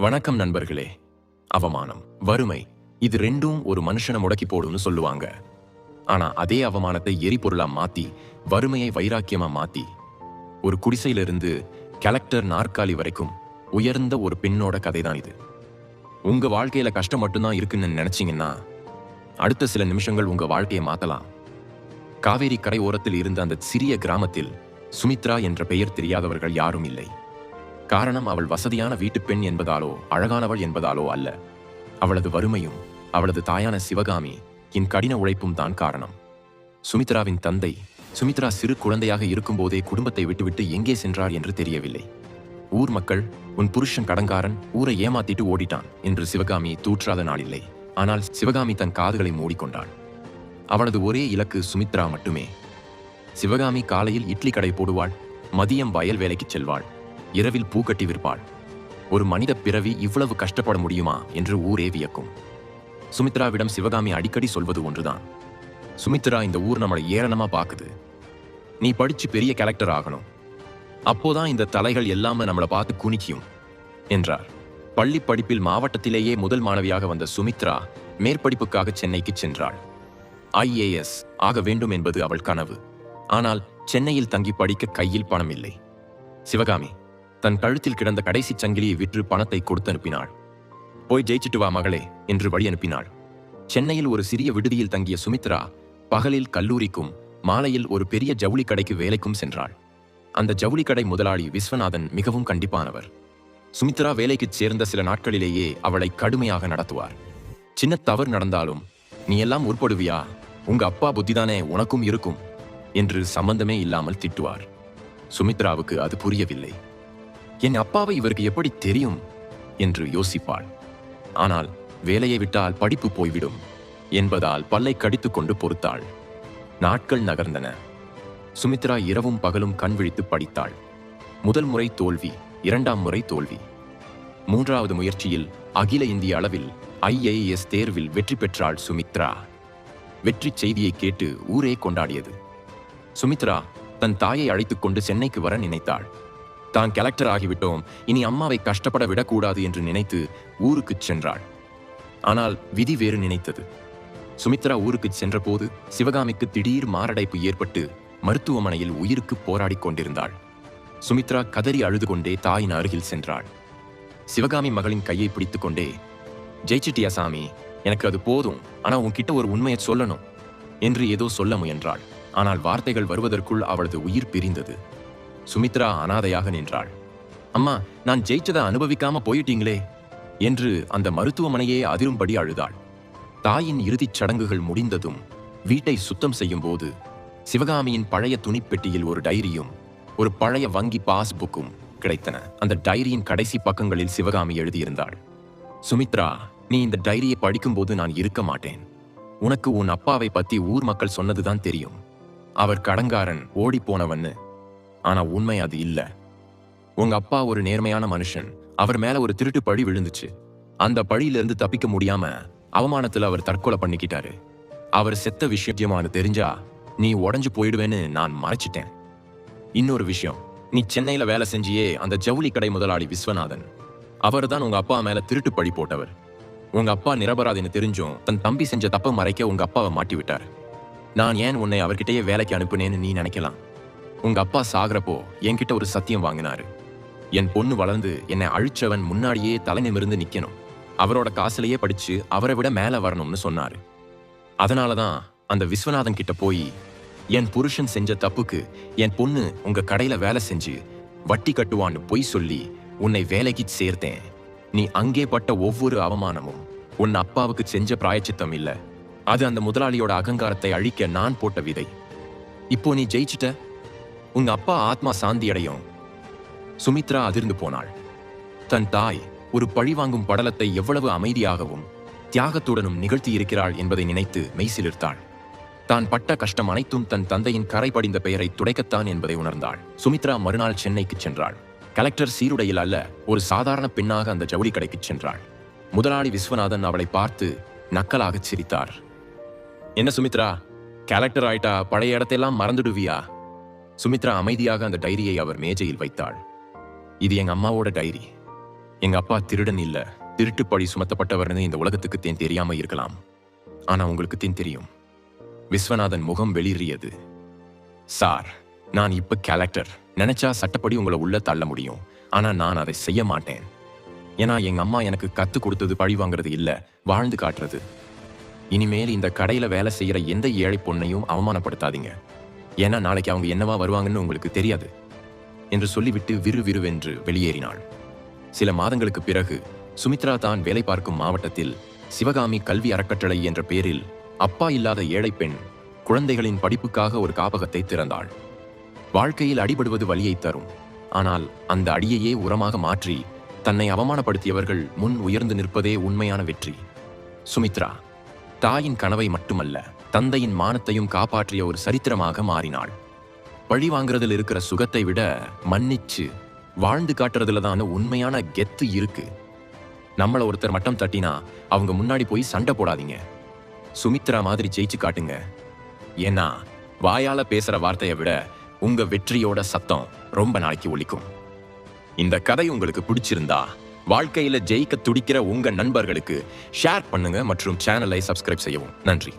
வணக்கம் நண்பர்களே. அவமானம் வறுமை இது ரெண்டும் ஒரு மனுஷனை முடக்கி போடும்னு சொல்லுவாங்க. ஆனா அதே அவமானத்தை எரிபொருளா மாத்தி வறுமையை வைராக்கியமா மாத்தி ஒரு குடிசையிலிருந்து கலெக்டர் நாற்காலி வரைக்கும் உயர்ந்த ஒரு பெண்ணோட கதை தான் இது. உங்க வாழ்க்கையில கஷ்டம் மட்டும்தான் இருக்குன்னு நினைச்சீங்கன்னா அடுத்த சில நிமிஷங்கள் உங்க வாழ்க்கையை மாத்தலாம். காவேரி கரை ஓரத்தில் இருந்த அந்த சிறிய கிராமத்தில் சுமித்ரா என்ற பெயர் தெரியாதவர்கள் யாரும் இல்லை. காரணம் அவள் வசதியான வீட்டுப் பெண் என்பதாலோ அழகானவள் என்பதாலோ அல்ல. அவளது வறுமையும் அவளது தாயான சிவகாமி என் கடின உழைப்பும் தான் காரணம். சுமித்ராவின் தந்தை சுமித்ரா சிறு குழந்தையாக இருக்கும்போதே குடும்பத்தை விட்டுவிட்டு எங்கே சென்றார் என்று தெரியவில்லை. ஊர் மக்கள் உன் புருஷன் கடங்காரன் ஊரை ஏமாத்திட்டு ஓடிட்டான் என்று சிவகாமி தூற்றாத நாளில்லை. ஆனால் சிவகாமி தன் காதுகளை மூடிக்கொண்டாள். அவளது ஒரே இலக்கு சுமித்ரா மட்டுமே. சிவகாமி காலையில் இட்லி கடை போடுவாள் மதியம் வயல் வேலைக்கு செல்வாள். இரவில் பூக்கட்டி விற்பாள். ஒரு மனித பிறவி இவ்வளவு கஷ்டப்பட முடியுமா? என்று ஊரே வியக்கும். சுமித்ராவிடம் சிவகாமி அடிக்கடி சொல்வது ஒன்றுதான். சுமித்ரா இந்த ஊர் நம்மளை ஏளனமா பாக்குது. நீ படிச்சு பெரிய கலெக்டர் ஆகணும். அப்போதான் இந்த தலைகள் எல்லாமே நம்மளை பார்த்து குனிக்கும் என்றார். பள்ளி படிப்பில் மாவட்டத்திலேயே முதல் மாணவியாக வந்த சுமித்ரா மேற்படிப்புக்காக சென்னைக்கு சென்றாள். ஐஏஎஸ் ஆக வேண்டும் என்பது அவள் கனவு. ஆனால் சென்னையில் தங்கி படிக்க கையில் பணம் இல்லை சிவகாமி தன் கழுத்தில் கிடந்த கடைசி சங்கிலியை விற்று பணத்தை கொடுத்து அனுப்பினாள். போய் ஜெயிச்சிட்டு வா மகளே என்று வழி அனுப்பினாள். சென்னையில் ஒரு சிறிய விடுதியில் தங்கிய சுமித்ரா பகலில் கல்லூரிக்கும் மாலையில் ஒரு பெரிய ஜவுளி கடைக்கு வேலைக்கும் சென்றாள். அந்த ஜவுளி கடை முதலாளி விஸ்வநாதன் மிகவும் கண்டிப்பானவர். சுமித்ரா வேலைக்குச் சேர்ந்த சில நாட்களிலேயே அவளை கடுமையாக நடத்துவார். சின்ன தவறு நடந்தாலும் நீ எல்லாம் உருப்படுவியா உங்க அப்பா புத்திதானே உனக்கும் இருக்கும் என்று சம்பந்தமே இல்லாமல் திட்டுவார். சுமித்ராவுக்கு அது புரியவில்லை. என் அப்பாவை இவருக்கு எப்படி தெரியும்? என்று யோசிப்பாள். ஆனால் வேலையை விட்டால் படிப்பு போய்விடும் என்பதால் பல்லை கடித்து கொண்டு பொறுத்தாள். நாட்கள் நகர்ந்தன. சுமித்ரா இரவும் பகலும் கண் விழித்து படித்தாள். முதல் முறை தோல்வி இரண்டாம் முறை தோல்வி. மூன்றாவது முயற்சியில் அகில இந்திய அளவில் ஐஏஎஸ் தேர்வில் வெற்றி பெற்றாள் சுமித்ரா. வெற்றி செய்தியை கேட்டு ஊரே கொண்டாடியது. சுமித்ரா தன் தாயை அழைத்துக்கொண்டு சென்னைக்கு வர நினைத்தாள். தான் கலெக்டர் ஆகிவிட்டோம். இனி அம்மாவை கஷ்டப்பட விடக்கூடாது என்று நினைத்து ஊருக்குச் சென்றாள். ஆனால் விதி வேறு நினைத்தது. சுமித்ரா ஊருக்கு சென்றபோது சிவகாமிக்கு திடீர் மாரடைப்பு ஏற்பட்டு மருத்துவமனையில் உயிருக்கு போராடிக் கொண்டிருந்தாள். சுமித்ரா கதறி அழுது கொண்டே தாயின் அருகில் சென்றாள். சிவகாமி மகளின் கையை பிடித்து கொண்டே ஜெயிச்சிட்டியா சாமி எனக்கு அது போதும். ஆனா உன்கிட்ட ஒரு உண்மையை சொல்லணும். என்று ஏதோ சொல்ல முயன்றாள். ஆனால் வார்த்தைகள் வருவதற்குள் அவளது உயிர் பிரிந்தது. சுமித்ரா அனாதையாக நின்றாள். அம்மா நான் ஜெயிச்சதை அனுபவிக்காம போயிட்டீங்களே என்று அந்த மருத்துவமனையே அதிரும்படி அழுதாள். தாயின் இறுதிச் சடங்குகள் முடிந்ததும் வீட்டை சுத்தம் செய்யும் போது சிவகாமியின் பழைய துணிப்பெட்டியில் ஒரு டைரியும் ஒரு பழைய வங்கி பாஸ்புக்கும் கிடைத்தன. அந்த டைரியின் கடைசி பக்கங்களில் சிவகாமி எழுதியிருந்தாள். சுமித்ரா நீ இந்த டைரியை படிக்கும்போது நான் இருக்க மாட்டேன். உனக்கு உன் அப்பாவை பத்தி ஊர் மக்கள் சொன்னதுதான் தெரியும். அவர் கடங்காரன் ஓடிப்போனவன்னு ஆனா உண்மை அது இல்ல. உங்க அப்பா ஒரு நேர்மையான மனுஷன். அவர் மேல ஒரு திருட்டு பழி விழுந்துச்சு. அந்த பழியிலிருந்து தப்பிக்க முடியாம அவமானத்துல அவர் தற்கொலை பண்ணிக்கிட்டாரு. அவர் செத்த விஷயமானு தெரிஞ்சா நீ உடஞ்சு போயிடுவேன்னு நான் மறைச்சிட்டேன். இன்னொரு விஷயம். நீ சென்னையில வேலை செஞ்சியே அந்த ஜவுளி கடை முதலாளி விஸ்வநாதன். அவர் தான் உங்க அப்பா மேல திருட்டு பழி போட்டவர். உங்க அப்பா நிரபராதின்னு தெரிஞ்சும் தன் தம்பி செஞ்ச தப்பை மறைக்க உங்க அப்பாவை மாட்டி விட்டார் நான் ஏன் உன்னை அவர்கிட்டயே வேலைக்கு அனுப்புனேன்னு நீ நினைக்கலாம். உங்க அப்பா சாகுறப்போ என்கிட்ட ஒரு சத்தியம் வாங்கினாரு. என் பொண்ணு வளர்ந்து என்னை அழிச்சவன் முன்னாடியே தலை நிமிர்ந்து நிக்கணும். அவரோட காசுலயே படிச்சு அவரை விட மேல வரணும்னு சொன்னாரு. அதனாலதான் அந்த விஸ்வநாதன் கிட்ட போய் என் புருஷன் செஞ்ச தப்புக்கு என் பொண்ணு உங்க கடையில வேலை செஞ்சு வட்டி கட்டுவான்னு பொய் சொல்லி உன்னை வேலைக்கு சேர்த்தேன். நீ அங்கே பட்ட ஒவ்வொரு அவமானமும் உன் அப்பாவுக்கு செஞ்ச பிராயச்சித்தம் இல்ல. அது அந்த முதலாளியோட அகங்காரத்தை அழிக்க நான் போட்ட விதை. இப்போ நீ ஜெயிச்சிட்ட? உங்க அப்பா ஆத்மா சாந்தி அடையும் சுமித்ரா அதிர்ந்து போனாள். தன் தாய் ஒரு பழிவாங்கும் படலத்தை எவ்வளவு அமைதியாகவும் தியாகத்துடனும் நிகழ்த்தி இருக்கிறாள் என்பதை நினைத்து மெய்சிலிர்த்தாள். தான் பட்ட கஷ்டம் அனைத்தும் தன் தந்தையின் கரை படிந்த பெயரை துடைக்கத்தான் என்பதை உணர்ந்தாள். சுமித்ரா மறுநாள் சென்னைக்கு சென்றாள். கலெக்டர் சீருடையில் அல்ல ஒரு சாதாரண பெண்ணாக அந்த ஜவுளி கடைக்கு சென்றாள். முதலாளி விஸ்வநாதன் அவளை பார்த்து நக்கலாகச் சிரித்தார். என்ன சுமித்ரா கலெக்டர் ஆயிட்டா பழைய இடத்தையெல்லாம் மறந்துடுவியா? சுமித்ரா அமைதியாக அந்த டைரியை அவர் மேஜையில் வைத்தாள். இது எங்க அம்மாவோட டைரி. எங்க அப்பா திருடன் இல்ல திருட்டு பழி சுமத்தப்பட்டவர்னு இந்த உலகத்துக்கு தேன் தெரியாம இருக்கலாம். ஆனா உங்களுக்கு தேன் தெரியும். விஸ்வநாதன் முகம் வெளியேறியது சார் நான் இப்ப கேலக்டர். நினைச்சா சட்டப்படி உங்களை உள்ள தள்ள முடியும். ஆனா நான் அதை செய்ய மாட்டேன். ஏன்னா எங்க அம்மா எனக்கு கத்து கொடுத்தது பழி வாங்குறது இல்ல வாழ்ந்து காட்டுறது. இனிமேல் இந்த கடையில வேலை செய்யற எந்த ஏழை பொண்ணையும் அவமானப்படுத்தாதீங்க. ஏன்னா நாளைக்கு அவங்க என்னவா வருவாங்கன்னு உங்களுக்கு தெரியாது என்று சொல்லிவிட்டு விறுவிறுவென்று வெளியேறினாள். சில மாதங்களுக்கு பிறகு சுமித்ரா தான் வேலை பார்க்கும் மாவட்டத்தில் சிவகாமி கல்வி அறக்கட்டளை என்ற பெயரில் அப்பா இல்லாத ஏழை பெண் குழந்தைகளின் படிப்புக்காக ஒரு காப்பகத்தை திறந்தாள். வாழ்க்கையில் அடிபடுவது வழியை தரும். ஆனால் அந்த அடியையே உரமாக மாற்றி தன்னை அவமானப்படுத்தியவர்கள் முன் உயர்ந்து நிற்பதே உண்மையான வெற்றி. சுமித்ரா தாயின் கனவை மட்டுமல்ல தந்தையின் மானத்தையும் காப்பாற்றிய ஒரு சரித்திரமாக மாறினாள். பழி வாங்குறதுல இருக்கிற சுகத்தை விட மன்னிச்சு வாழ்ந்து காட்டுறதுல தான் உண்மையான கெத்து இருக்கு. நம்மள ஒருத்தர் மட்டம் தட்டினா அவங்க முன்னாடி போய் சண்டை போடாதீங்க. சுமித்ரா மாதிரி ஜெயிச்சு காட்டுங்க. ஏன்னா வாயால பேசுற வார்த்தையை விட உங்க வெற்றியோட சத்தம் ரொம்ப நாளைக்கு ஒழிக்கும் இந்த கதை உங்களுக்கு பிடிச்சிருந்தா வாழ்க்கையில ஜெயிக்க துடிக்கிற உங்க நண்பர்களுக்கு ஷேர் பண்ணுங்க மற்றும் சேனலை சப்ஸ்கிரைப் செய்யவும். நன்றி.